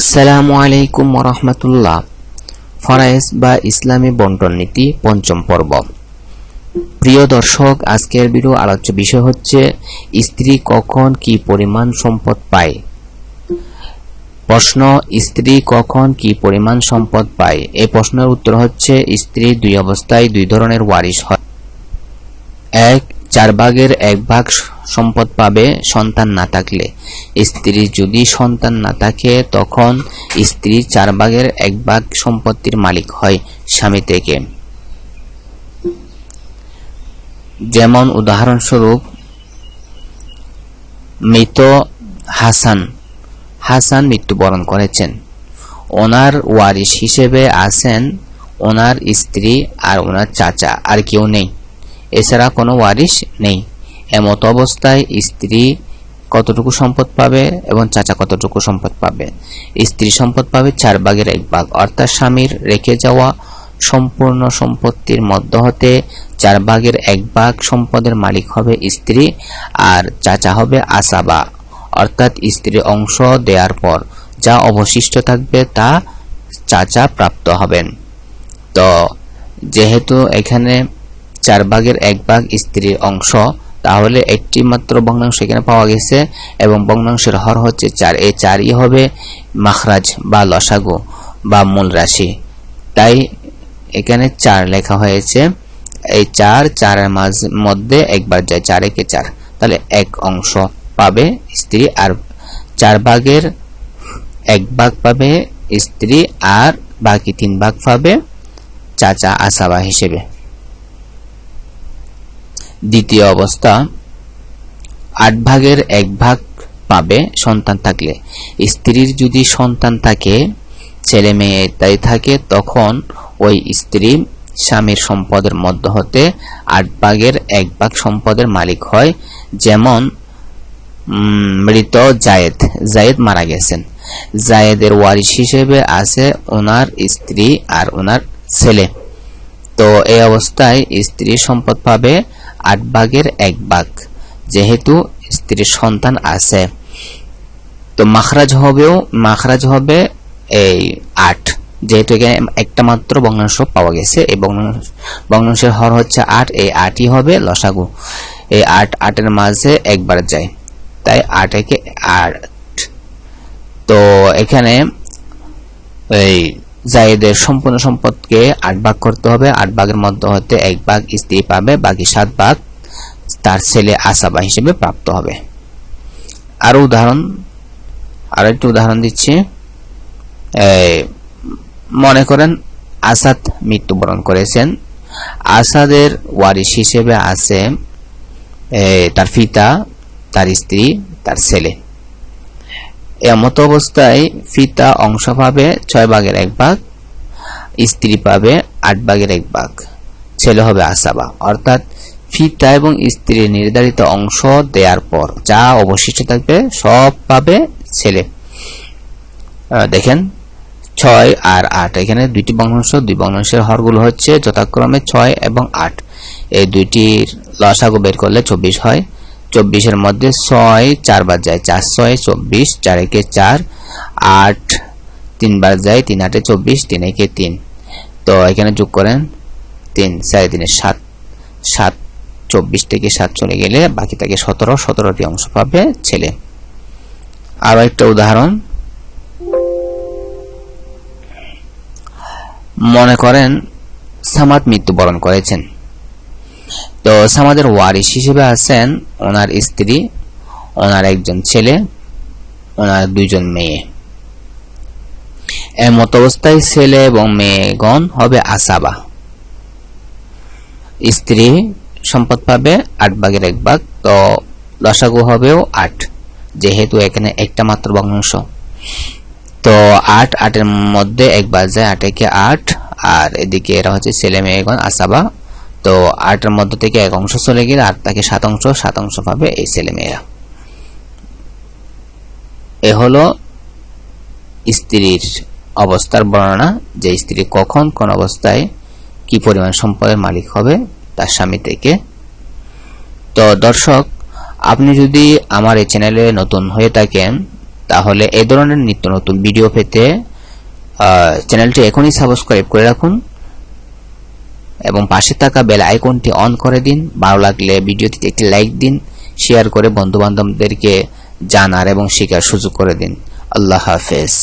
আসসালামু আলাইকুম রহমতুল্লাহ। ফরায়েজ বা ইসলামী বন্টন নীতি পঞ্চম পর্ব। প্রিয় দর্শক, আজকের ভিডিও আলোচ্য বিষয় হচ্ছে, স্ত্রী কখন কি পরিমাণ সম্পদ পায়? প্রশ্ন, স্ত্রী কখন কি পরিমাণ সম্পদ পায়? এই প্রশ্নের উত্তর হচ্ছে, স্ত্রী দুই অবস্থায় দুই ধরনের ওয়ারিশ হয়। এক চার ভাগের এক ভাগ সম্পদ পাবে সন্তান না থাকলে। স্ত্রী যদি সন্তান না থাকে, তখন স্ত্রী চার ভাগের এক ভাগ সম্পত্তির মালিক হয় স্বামী থেকে। যেমন উদাহরণস্বরূপ, মৃত হাসান। হাসান মৃত্যুবরণ করেছেন। ওনার ওয়ারিশ হিসেবে আছেন ওনার স্ত্রী আর ওনার চাচা, আর কেউ নেই। এছাড়া কোনো ওয়ারিশ নেই। এমত অবস্থায় স্ত্রী কতটুকু সম্পদ পাবে এবং চাচা কতটুকু সম্পদ পাবে? স্ত্রী সম্পদ পাবে চার ভাগের এক ভাগ। অর্থাৎ স্বামীর রেখে যাওয়া সম্পূর্ণ সম্পত্তির মধ্য হতে চার ভাগের এক ভাগ সম্পদের মালিক হবে স্ত্রী আর চাচা হবে আসাবা। অর্থাৎ স্ত্রী অংশ দেওয়ার পর যা অবশিষ্ট থাকবে তা চাচা প্রাপ্ত হবেন। তো, যেহেতু এখানে চার ভাগের এক ভাগ স্ত্রীর অংশ, তাহলে একটি মাত্র ভগ্নাংশ এখানে পাওয়া গেছে এবং ভগ্নাংশের হর হচ্ছে চার। এই চারই হবে মাখরাজ বা লসাগু বা মূল রাশি। তাই এখানে চার লেখা হয়েছে। এই চার, চারের মাঝ, মধ্যে একবার যায় চার, একে চার। তাহলে এক অংশ পাবে স্ত্রী আর চার ভাগের এক ভাগ পাবে স্ত্রী আর বাকি তিন ভাগ পাবে চাচা আসাবা হিসেবে। দ্বিতীয় অবস্থা, আট ভাগের এক ভাগ পাবে সন্তান থাকলে। স্ত্রীর যদি সন্তান থাকে, ছেলে মেয়ে ইত্যাদি থাকে, তখন ওই স্ত্রী স্বামীর সম্পদের মধ্য হতে আট ভাগের এক ভাগ সম্পদের মালিক হয়। যেমন মৃত জায়েদ। জায়েদ মারা গেছেন। জায়েদের ওয়ারিশ হিসেবে আছে ওনার স্ত্রী আর ওনার ছেলে। তো এই অবস্থায় স্ত্রী সম্পদ পাবে আট ভাগের এক ভাগ যেহেতু স্ত্রীর সন্তান আছে। তো মাখরাজ হবেও, মাখরাজ হবে এই আট। যেহেতু এখানে একটা মাত্র বংনাংশ পাওয়া গেছে, এই বংনাংশের হর হচ্ছে আট, এই আটই হবে লসাগু। এই আট, আটের মাঝে একবার যায়। তাই আট একে আট। তো এখানে এই জায়েদের সম্পূর্ণ সম্পদকে আট ভাগ করতে হবে। আট ভাগের মধ্যে হতে এক ভাগ স্ত্রী পাবে, বাকি সাত ভাগ তার ছেলে আসাবা হিসেবে প্রাপ্ত হবে। আরও উদাহরণ, আরও একটু উদাহরণ দিচ্ছি। মনে করেন আসাদ মৃত্যুবরণ করেছেন। আসাদের ওয়ারিশ হিসেবে আছে তার পিতা, তার স্ত্রী, তার ছেলে। এমত অবস্থায় ফিতা অংশ পাবে ছয় ভাগের এক ভাগ, স্ত্রী পাবে আট ভাগের এক ভাগ। ছেলে হবে আসাবা। অর্থাৎ ফিতা এবং স্ত্রীর নির্ধারিত অংশ দেওয়ার পর যা অবশিষ্ট থাকবে সব পাবে ছেলে। দেখেন, ছয় আর আট, এখানে দুইটি বংশ দুই বংশের হরগুলো হচ্ছে যথাক্রমে ছয় এবং আট। এই দুইটির লসাগু বের করলে চব্বিশ হয়। চব্বিশের মধ্যে ছয়, চারবার যায়, চার, ছয়, চব্বিশ, চার একে চার, আট, তিনবার যায়, তিন আটে চব্বিশ, তিন একে তিন। তো এখানে যোগ করেন তিন সাড়ে তিনের সাত সাত, চব্বিশ থেকে সাত চলে গেলে বাকি থাকে সতেরো সতেরোটি অংশ পাবে ছেলে। আরও একটা উদাহরণ। মনে করেন সামাদ মৃত্যুবরণ করেছেন। তো সামাদের ওয়ারিশ হিসেবে আছেন ওনার স্ত্রী, ওনার একজন ছেলে, ওনার দুইজন মেয়ে। এমত অবস্থায় ছেলে এবং মেয়েগণ হবে আসাবা। স্ত্রী সম্পদ পাবে আট ভাগের এক ভাগ, তো দশাগু হবেও আট, যেহেতু এখানে একটা মাত্র ভগ্নাংশ। তো আট, আটের মধ্যে এক যায় আট একে আট, আর এদিকে এরা হচ্ছে ছেলে মেয়েগণ, আসাবা। তো আটের মধ্য থেকে এক অংশ চলে গেলে আট থেকে সাত অংশ সাত অংশ পাবে এই ছেলে মেয়েরা এ হলো স্ত্রীর অবস্থার বর্ণনা, যে স্ত্রী কখন, কোন অবস্থায় কি পরিমাণ সম্পদের মালিক হবে তার স্বামী থেকে। তো দর্শক, আপনি যদি আমার এই চ্যানেলে নতুন হয়ে থাকেন, তাহলে এ ধরনের নিত্য নতুন ভিডিও পেতে চ্যানেলটি এখনই সাবস্ক্রাইব করে রাখুন। এবং পাশে থাকা বেল আইকনটি অন করে দিন। ভালো লাগলে ভিডিওটিতে একটি লাইক দিন, শেয়ার করে বন্ধুবান্ধবদেরকে জানার এবং শেখার সুযোগ করে দিন। আল্লাহ হাফেজ।